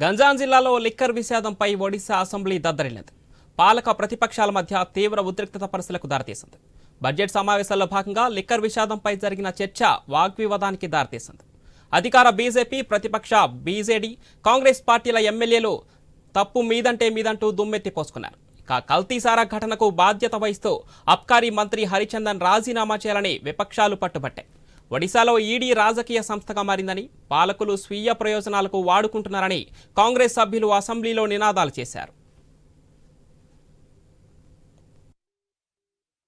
గంజాం జిల్లాలో లిక్కర్ విషాదంపై ఒడిశా అసెంబ్లీ దద్దరిల్లింది. పాలక ప్రతిపక్షాల మధ్య తీవ్ర ఉద్రిక్తత పరిస్థితులకు దారితీసింది. బడ్జెట్ సమావేశాల్లో భాగంగా లిక్కర్ విషాదంపై జరిగిన చర్చ వాగ్వివాదానికి దారితీసింది. అధికార బీజేపీ ప్రతిపక్ష బీజేడీ కాంగ్రెస్ పార్టీల ఎమ్మెల్యేలు తప్పు మీదంటే మీదంటూ దుమ్మెత్తి పోసుకున్నారు. ఇక కల్తీసారా ఘటనకు బాధ్యత వహిస్తూ అబ్కారీ మంత్రి హరిచందన్ రాజీనామా చేయాలని విపక్షాలు పట్టుబట్టాయి. ఒడిశాలో ఈడీ రాజకీయ సంస్థగా మారిందని పాలకులు స్వీయ ప్రయోజనాలకు వాడుకుంటున్నారని కాంగ్రెస్ సభ్యులు అసెంబ్లీలో నినాదాలు చేశారు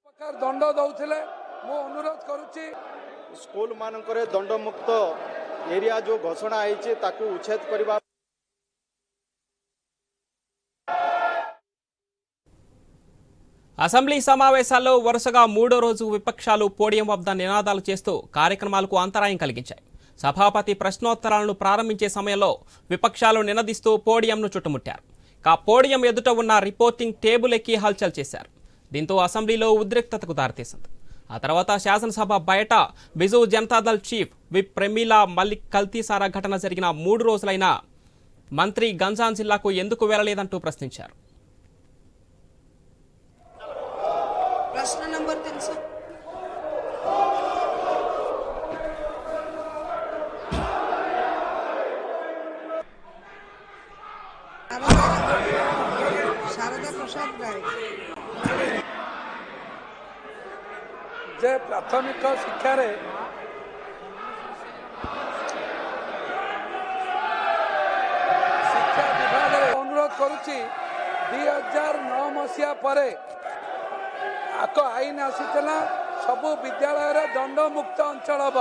ପ୍ରକାର ଦଣ୍ଡ ଦଉଥିଲେ ମୁଁ ଅନୁରୋଧ କରୁଛି ସ୍କୁଲ ମାନଙ୍କରେ ଦଣ୍ଡମୁକ୍ତ ଏରିଆ ଯୋଉ ଘୋଷଣା ହେଇଛି ତାକୁ ଉଚ୍ଛେଦ କରିବା అసెంబ్లీ సమావేశాల్లో వరుసగా మూడో రోజు విపక్షాలు పోడియం వద్ద నినాదాలు చేస్తూ కార్యక్రమాలకు అంతరాయం కలిగించాయి. సభాపతి ప్రశ్నోత్తరాలను ప్రారంభించే సమయంలో విపక్షాలు నినదిస్తూ పోడియంను చుట్టుముట్టారు. కా పోడియం ఎదుట ఉన్న రిపోర్టింగ్ టేబుల్ ఎక్కి హల్చల్ చేశారు. దీంతో అసెంబ్లీలో ఉద్రిక్తతకు దారితీసింది. ఆ తర్వాత శాసనసభ బయట బిజు జనతాదళ్ చీఫ్ విప్ ప్రమీలా మల్లిక్ కల్తీసారా ఘటన జరిగిన మూడు రోజులైనా మంత్రి గంజాం జిల్లాకు ఎందుకు వెళ్ళలేదంటూ ప్రశ్నించారు. নম্বর তিনশো যে প্রাথমিক শিক্ষার শিক্ষা বিভাগের অনুরোধ করুছি দুই হাজার নয় মশিয়া পরে ଆକ ଆଇନ ଆସିଥିଲା ସବୁ ବିଦ୍ୟାଳୟରେ ଦଣ୍ଡମୁକ୍ତ ଅଞ୍ଚଳ ହେବ।